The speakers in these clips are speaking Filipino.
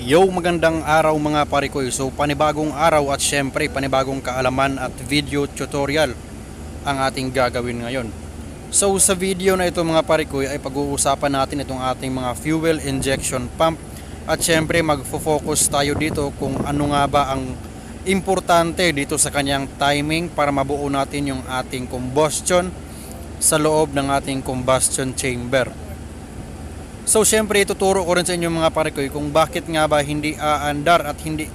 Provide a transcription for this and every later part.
Yo, magandang araw mga parikoy. So, panibagong araw at syempre panibagong kaalaman at video tutorial ang ating gagawin ngayon. So, sa video na ito mga parikoy ay pag-uusapan natin itong ating mga fuel injection pump at syempre magfo-focus tayo dito kung ano nga ba ang importante dito sa kanyang timing para mabuo natin yung ating combustion sa loob ng ating combustion chamber. So syempre ituturo ko rin sa inyo mga parikoy kung bakit nga ba hindi aandar at hindi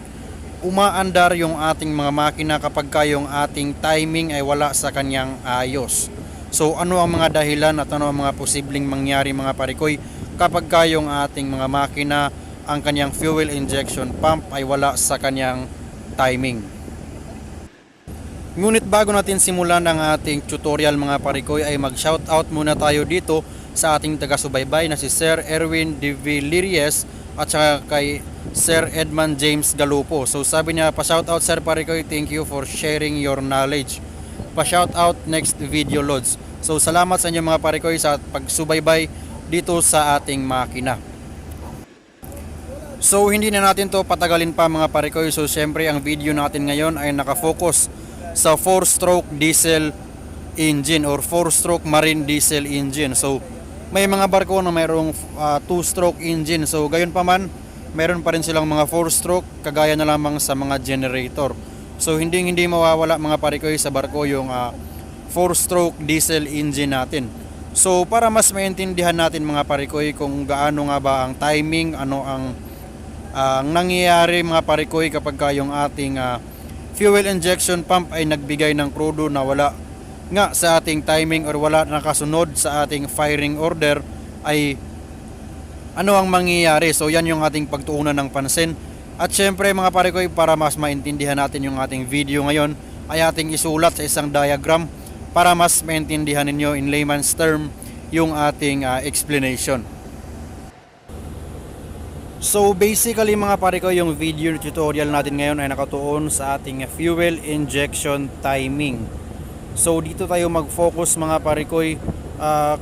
umaandar yung ating mga makina kapag ka yung ating timing ay wala sa kanyang ayos. So ano ang mga dahilan at ano ang mga posibleng mangyari mga parikoy kapag ka yung ating mga makina ang kanyang fuel injection pump ay wala sa kanyang timing. Ngunit bago natin simulan ang ating tutorial mga parikoy ay mag-shoutout muna tayo dito sa ating taga-subaybay na si Sir Erwin De Villieres at saka kay Sir Edmund James Galupo. So sabi niya, pa-shoutout Sir Parikoy, thank you for sharing your knowledge. Pa-shoutout next video loads. So salamat sa inyo mga parikoy sa pagsubaybay dito sa ating makina. So hindi na natin to patagalin pa mga parikoy. So syempre ang video natin ngayon ay nakafocus sa 4-stroke diesel engine or 4-stroke marine diesel engine. So may mga barko na mayroong 2-stroke engine. So gayon pa man, meron pa rin silang mga 4-stroke kagaya na lamang sa mga generator. So hindi hindi mawawala mga parikoy sa barko yung 4-stroke diesel engine natin. So para mas maintindihan natin mga parikoy kung gaano nga ba ang timing, ano ang ang nangyayari mga parikoy kapag ka yung ating ah, fuel injection pump ay nagbigay ng krudo na wala nga sa ating timing or wala nakasunod sa ating firing order ay ano ang mangyayari. So yan yung ating pagtuunan ng pansin. At syempre mga parikoy para mas maintindihan natin yung ating video ngayon ay ating isulat sa isang diagram para mas maintindihan ninyo in layman's term yung ating ah, explanation. So basically mga pare ko yung video tutorial natin ngayon ay nakatuon sa ating fuel injection timing. So dito tayo mag-focus mga pare ko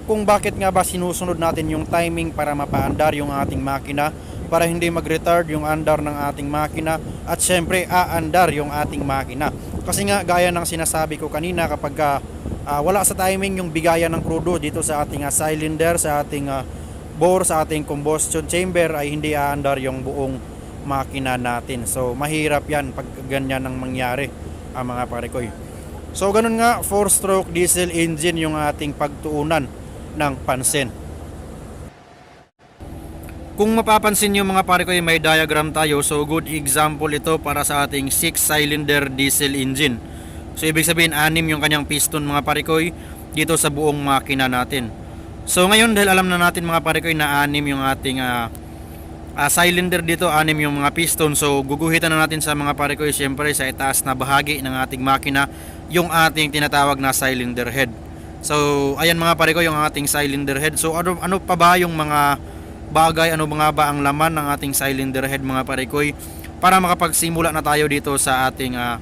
kung bakit nga ba sinusunod natin yung timing para mapaandar yung ating makina para hindi mag-retard yung andar ng ating makina at syempre aandar yung ating makina. Kasi nga gaya ng sinasabi ko kanina kapag ka, ah, wala sa timing yung bigayan ng krudo dito sa ating ah, cylinder, sa ating ah, bore sa ating combustion chamber ay hindi aandar yung buong makina natin. So mahirap yan pag ganyan ang mangyari ang mga parikoy. So ganun nga 4-stroke diesel engine yung ating pagtuunan ng pansin. Kung mapapansin nyo mga parikoy may diagram tayo so good example ito para sa ating 6 cylinder diesel engine. So ibig sabihin anim yung kanyang piston mga parikoy dito sa buong makina natin. So ngayon dahil alam na natin mga pare ko na anim yung ating ah, ah, cylinder dito, anim yung mga piston. So guguhitan na natin sa mga pare ko siyempre sa itaas na bahagi ng ating makina yung ating tinatawag na cylinder head. So ayan mga pare ko yung ating cylinder head. So ano, ano pa ba yung mga bagay, ano mga ba ang laman ng ating cylinder head mga pare ko para makapagsimula na tayo dito sa ating ah,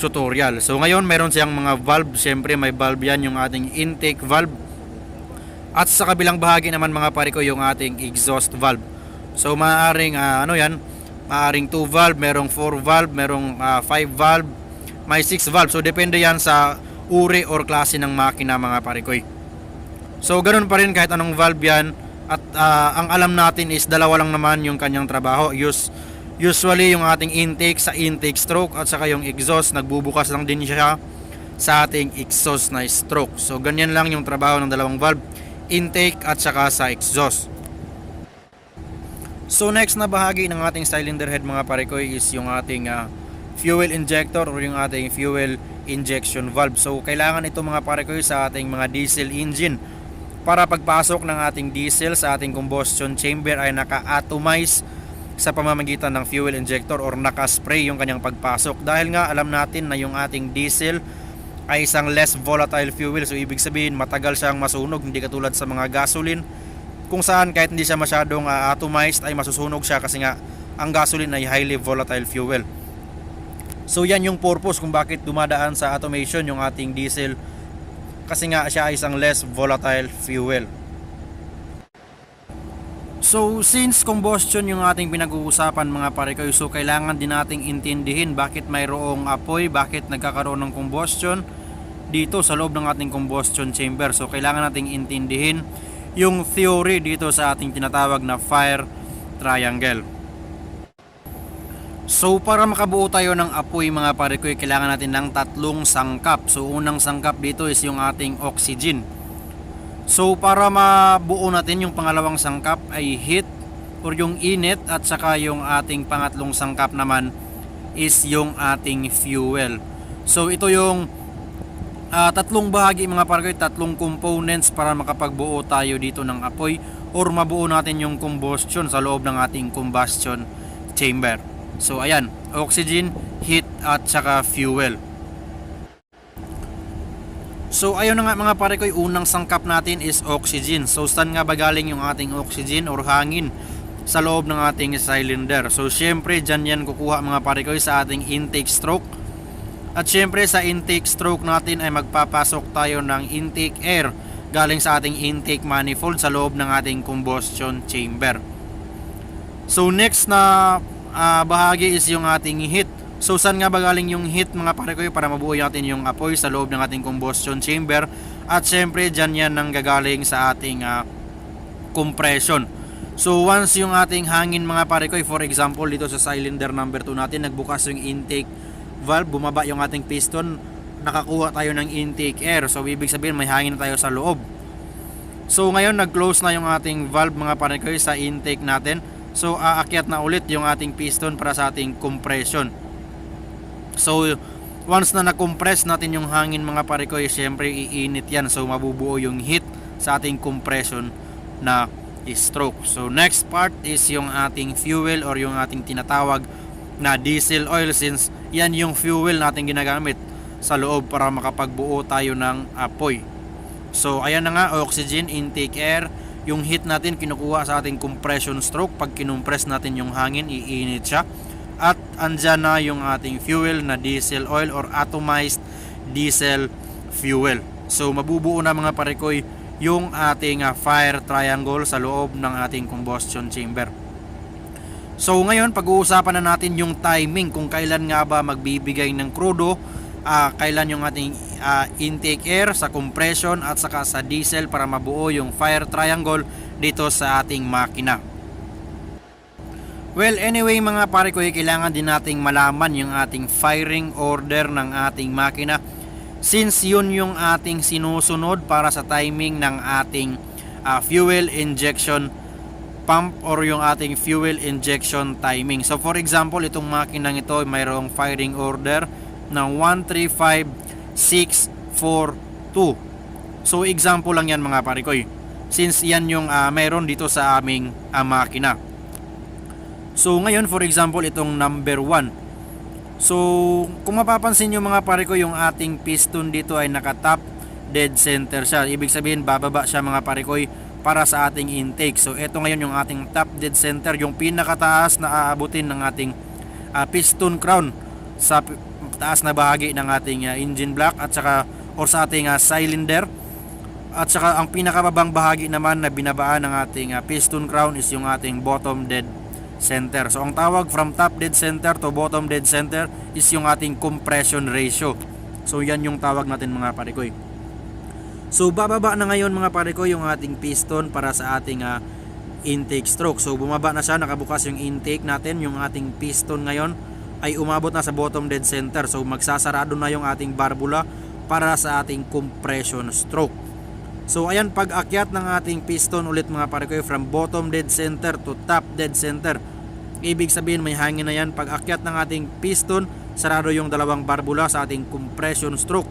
tutorial. So ngayon meron siyang mga valve, siyempre may valve yan yung ating intake valve at sa kabilang bahagi naman mga pare ko yung ating exhaust valve. So maaaring ah, ano yan, maaaring 2 valve, merong 4 valve, merong 5 valve, may 6 valve. So depende yan sa uri or klase ng makina mga pare ko. So ganun pa rin kahit anong valve yan at ah, ang alam natin is dalawa lang naman yung kanyang trabaho. Use usually yung ating intake sa intake stroke at saka yung exhaust nagbubukas lang din siya sa ating exhaust na stroke. So ganyan lang yung trabaho ng dalawang valve intake at saka sa exhaust. So next na bahagi ng ating cylinder head mga parekoy is yung ating ah, fuel injector or yung ating fuel injection valve. So kailangan ito mga parekoy sa ating mga diesel engine para pagpasok ng ating diesel sa ating combustion chamber ay naka-atomize sa pamamagitan ng fuel injector or naka-spray yung kanyang pagpasok. Dahil nga alam natin na yung ating diesel ay isang less volatile fuel. So ibig sabihin matagal siyang masunog, hindi katulad sa mga gasoline kung saan kahit hindi siya masyadong uh, atomized ay masusunog siya kasi nga ang gasoline ay highly volatile fuel. So yan yung purpose kung bakit dumadaan sa automation yung ating diesel kasi nga siya ay isang less volatile fuel. So since combustion yung ating pinag-uusapan mga pare ko, so kailangan din nating intindihin bakit mayroong apoy, bakit nagkakaroon ng combustion dito sa loob ng ating combustion chamber. So kailangan nating intindihin yung theory dito sa ating tinatawag na fire triangle. So para makabuo tayo ng apoy mga pare ko, kailangan natin ng tatlong sangkap. So unang sangkap dito is yung ating oxygen. So para mabuo natin yung pangalawang sangkap ay heat or yung init at saka yung ating pangatlong sangkap naman is yung ating fuel. So ito yung ah, tatlong bahagi mga parkoy, tatlong components para makapagbuo tayo dito ng apoy or mabuo natin yung combustion sa loob ng ating combustion chamber. So ayan, oxygen, heat at saka fuel. So ayun na nga mga pare ko, unang sangkap natin is oxygen. So saan nga ba galing yung ating oxygen or hangin sa loob ng ating cylinder? So syempre dyan yan kukuha mga pare ko sa ating intake stroke. At syempre sa intake stroke natin ay magpapasok tayo ng intake air galing sa ating intake manifold sa loob ng ating combustion chamber. So next na ah, bahagi is yung ating heat. So saan nga ba galing yung heat mga pare ko para mabuo natin yung apoy sa loob ng ating combustion chamber at syempre dyan yan nang gagaling sa ating ah, compression. So once yung ating hangin mga pare ko for example dito sa cylinder number 2 natin nagbukas yung intake valve bumaba yung ating piston. Nakakuha tayo ng intake air. So ibig sabihin may hangin tayo sa loob. So ngayon nag-close na yung ating valve mga pare ko sa intake natin. So aakyat na ulit yung ating piston para sa ating compression. So once na na-compress natin yung hangin mga pare ko, syempre iinit yan. So mabubuo yung heat sa ating compression na stroke. So next part is yung ating fuel or yung ating tinatawag na diesel oil since yan yung fuel natin ginagamit sa loob para makapagbuo tayo ng apoy. So ayan na nga, oxygen, intake air, yung heat natin kinukuha sa ating compression stroke. Pag kinumpress natin yung hangin, iinit siya at andyan na yung ating fuel na diesel oil or atomized diesel fuel. So mabubuo na mga parekoy yung ating ah, fire triangle sa loob ng ating combustion chamber. So ngayon pag-uusapan na natin yung timing kung kailan nga ba magbibigay ng krudo, ah, kailan yung ating ah, intake air sa compression at saka sa diesel para mabuo yung fire triangle dito sa ating makina. Well, anyway mga pare ko, eh, kailangan din nating malaman yung ating firing order ng ating makina since yun yung ating sinusunod para sa timing ng ating ah, fuel injection pump or yung ating fuel injection timing. So for example, itong makinang ito mayroong firing order ng 135642. So example lang yan mga pare ko. eh. Since yan yung ah, mayroon dito sa aming ah, makina. So ngayon for example itong number 1. So kung mapapansin nyo mga pare ko yung ating piston dito ay naka-top dead center siya. Ibig sabihin bababa siya mga pare ko para sa ating intake. So ito ngayon yung ating top dead center, yung pinakataas na aabutin ng ating ah, piston crown sa taas na bahagi ng ating ah, engine block at saka or sa ating ah, cylinder. At saka ang pinakababang bahagi naman na binabaan ng ating ah, piston crown is yung ating bottom dead center. So ang tawag from top dead center to bottom dead center is yung ating compression ratio. So yan yung tawag natin mga parikoy. So bababa na ngayon mga pare ko yung ating piston para sa ating ah, intake stroke. So bumaba na siya, nakabukas yung intake natin, yung ating piston ngayon ay umabot na sa bottom dead center. So magsasarado na yung ating barbula para sa ating compression stroke. So ayan pag akyat ng ating piston ulit mga pare ko from bottom dead center to top dead center. Ibig sabihin may hangin na yan pag akyat ng ating piston, sarado yung dalawang barbula sa ating compression stroke.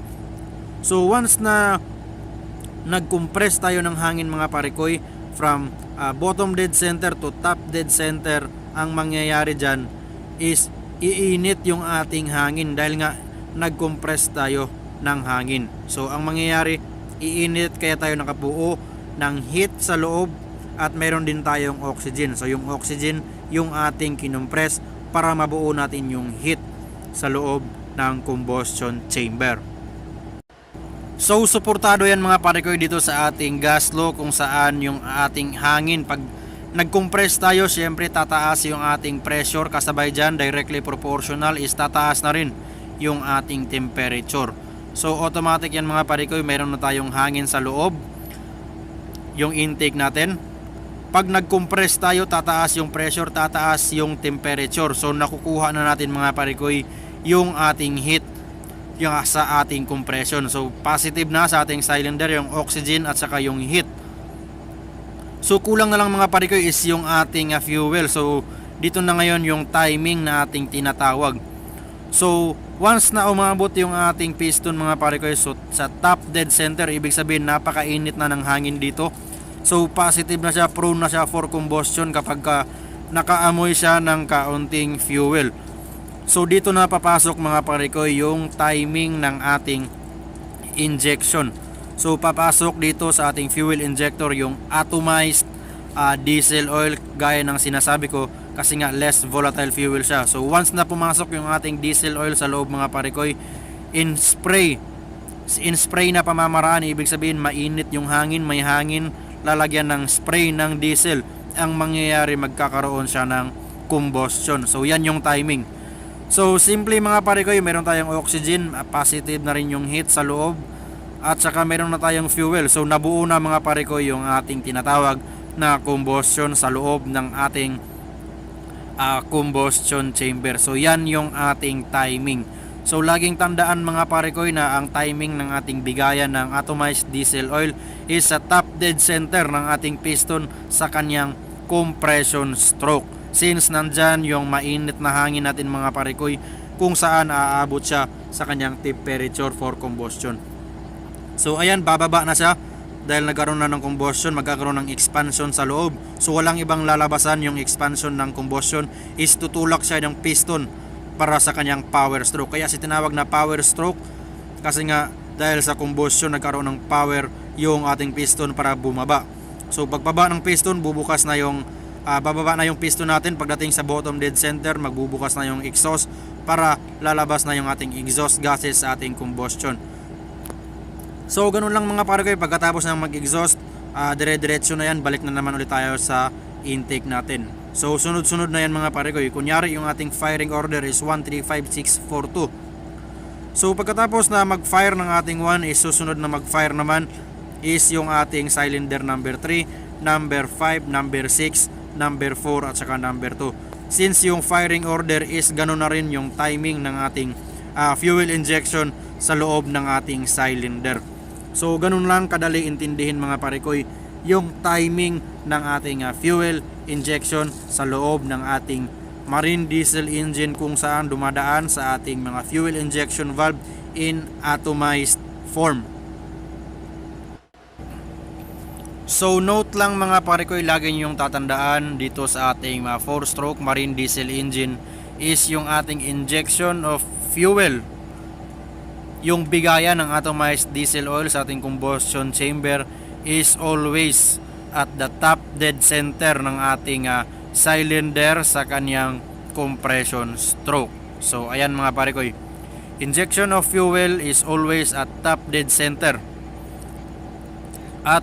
So once na nag-compress tayo ng hangin mga parikoy from ah, bottom dead center to top dead center. Ang mangyayari dyan is iinit yung ating hangin dahil nga nag-compress tayo ng hangin. So ang mangyayari iinit kaya tayo nakabuo ng heat sa loob at meron din tayong oxygen. So yung oxygen yung ating kinompress para mabuo natin yung heat sa loob ng combustion chamber So suportado yan mga pare ko dito sa ating gas law kung saan yung ating hangin pag nag-compress tayo, syempre tataas yung ating pressure kasabay dyan, directly proportional is tataas na rin yung ating temperature. So automatic yan mga parikoy, mayroon na tayong hangin sa loob, yung intake natin. Pag nag-compress tayo, tataas yung pressure, tataas yung temperature. So nakukuha na natin mga parikoy yung ating heat yung sa ating compression. So positive na sa ating cylinder yung oxygen at saka yung heat. So kulang na lang mga parikoy is yung ating uh, fuel. So dito na ngayon yung timing na ating tinatawag. So once na umabot yung ating piston mga parikoy so sa top dead center ibig sabihin napakainit na ng hangin dito. So positive na siya, prone na siya for combustion kapag ka nakaamoy siya ng kaunting fuel. So dito na papasok mga parikoy yung timing ng ating injection. So papasok dito sa ating fuel injector yung atomized ah, diesel oil gaya ng sinasabi ko kasi nga less volatile fuel siya. So once na pumasok yung ating diesel oil sa loob mga parikoy in spray in spray na pamamaraan ibig sabihin mainit yung hangin, may hangin lalagyan ng spray ng diesel ang mangyayari magkakaroon siya ng combustion. So yan yung timing. So simple mga pare ko, meron tayong oxygen, ah, positive na rin yung heat sa loob at saka meron na tayong fuel. So nabuo na mga pare ko yung ating tinatawag na combustion sa loob ng ating ah, combustion chamber. So yan yung ating timing. So laging tandaan mga pare ko na ang timing ng ating bigayan ng atomized diesel oil is sa top dead center ng ating piston sa kanyang compression stroke. Since nandyan yung mainit na hangin natin mga parikoy kung saan aabot siya sa kanyang temperature for combustion. So ayan, bababa na siya dahil nagkaroon na ng combustion, magkakaroon ng expansion sa loob. So walang ibang lalabasan yung expansion ng combustion is tutulak siya ng piston para sa kanyang power stroke. Kaya si tinawag na power stroke kasi nga dahil sa combustion nagkaroon ng power yung ating piston para bumaba. So pagbaba ng piston, bubukas na yung ah, bababa na yung piston natin pagdating sa bottom dead center, magbubukas na yung exhaust para lalabas na yung ating exhaust gases sa ating combustion. So ganun lang mga pare ko pagkatapos ng mag-exhaust, ah, dire-diretso na yan, balik na naman ulit tayo sa intake natin. So sunod-sunod na yan mga pare ko. Kunyari yung ating firing order is 135642. So pagkatapos na mag-fire ng ating 1 is susunod na mag-fire naman is yung ating cylinder number 3, number 5, number 6, number 4 at saka number 2. Since yung firing order is gano'n na rin yung timing ng ating ah, fuel injection sa loob ng ating cylinder. So ganun lang kadali intindihin mga parikoy yung timing ng ating ah, fuel injection sa loob ng ating marine diesel engine kung saan dumadaan sa ating mga fuel injection valve in atomized form. So note lang mga pare ko, lagi nyo yung tatandaan dito sa ating 4-stroke marine diesel engine is yung ating injection of fuel. Yung bigayan ng atomized diesel oil sa ating combustion chamber is always at the top dead center ng ating ah, cylinder sa kanyang compression stroke. So ayan mga pare ko, injection of fuel is always at top dead center at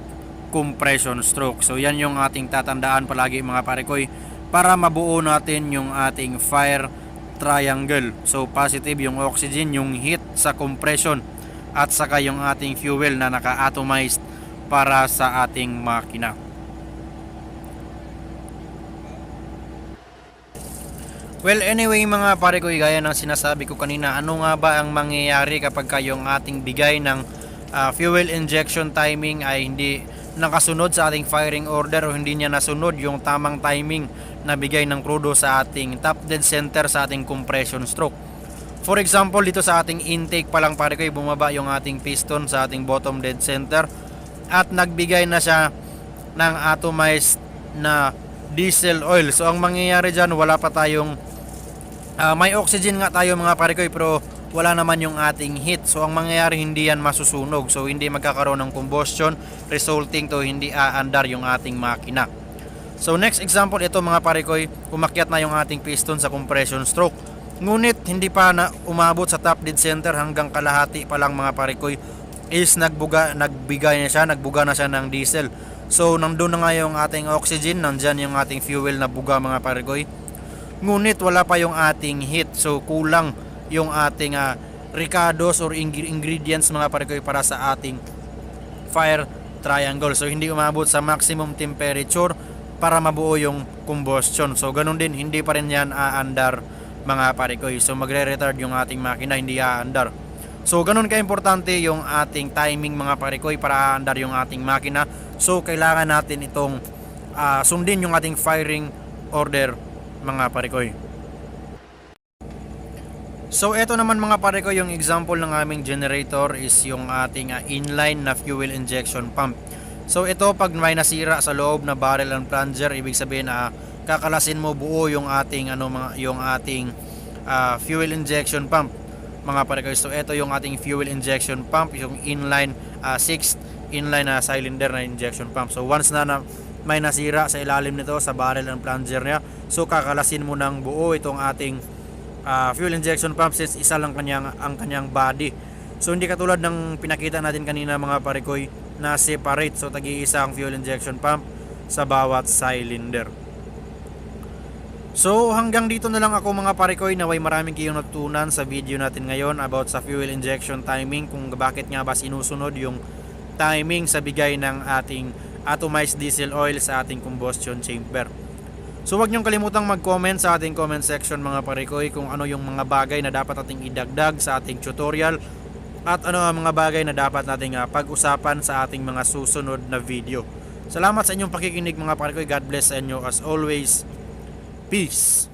compression stroke. So yan yung ating tatandaan palagi mga parekoy para mabuo natin yung ating fire triangle. So positive yung oxygen, yung heat sa compression at saka yung ating fuel na naka-atomized para sa ating makina. Well, anyway mga pare ko, gaya ng sinasabi ko kanina, ano nga ba ang mangyayari kapag kayong ating bigay ng ah, fuel injection timing ay hindi nakasunod sa ating firing order o hindi niya nasunod yung tamang timing na bigay ng crudo sa ating top dead center sa ating compression stroke. For example, dito sa ating intake pa lang pare ko, bumaba yung ating piston sa ating bottom dead center at nagbigay na siya ng atomized na diesel oil. So ang mangyayari dyan, wala pa tayong Ah, may oxygen nga tayo mga pare ko eh, pero wala naman yung ating heat. So ang mangyayari hindi yan masusunog. So hindi magkakaroon ng combustion resulting to hindi aandar yung ating makina. So next example ito mga pare ko, umakyat na yung ating piston sa compression stroke. Ngunit hindi pa na umabot sa top dead center hanggang kalahati pa lang mga pare ko is nagbuga nagbigay na siya, nagbuga na siya ng diesel. So nandun na nga yung ating oxygen, nandyan yung ating fuel na buga mga parikoy. Ngunit wala pa yung ating heat. So kulang yung ating ah, ricados or ing- ingredients mga parikoy para sa ating fire triangle. So hindi umabot sa maximum temperature para mabuo yung combustion. So ganun din, hindi pa rin yan aandar mga parikoy. So magre-retard yung ating makina, hindi aandar. So ganun ka-importante yung ating timing mga parikoy para aandar yung ating makina. So kailangan natin itong ah, sundin yung ating firing order mga parikoy. So ito naman mga pare ko yung example ng aming generator is yung ating ah, inline na fuel injection pump. So ito pag may nasira sa loob na barrel and plunger ibig sabihin na kakalasin mo buo yung ating ano mga yung ating ah, fuel injection pump mga pare ko. So ito yung ating fuel injection pump yung inline 6 inline na cylinder na injection pump. So once na, na may nasira sa ilalim nito sa barrel and plunger niya so kakalasin mo ng buo itong ating ah, fuel injection pump since isa lang kanyang ang kanyang body. So hindi katulad ng pinakita natin kanina mga parikoy na separate. So tagi-isa ang fuel injection pump sa bawat cylinder. So hanggang dito na lang ako mga parikoy naway maraming kayong natutunan sa video natin ngayon about sa fuel injection timing kung bakit nga ba sinusunod yung timing sa bigay ng ating atomized diesel oil sa ating combustion chamber. So wag niyong kalimutang mag-comment sa ating comment section mga parikoy kung ano yung mga bagay na dapat ating idagdag sa ating tutorial at ano ang mga bagay na dapat nating ah, pag-usapan sa ating mga susunod na video. Salamat sa inyong pakikinig mga parikoy. God bless sa inyo as always. Peace.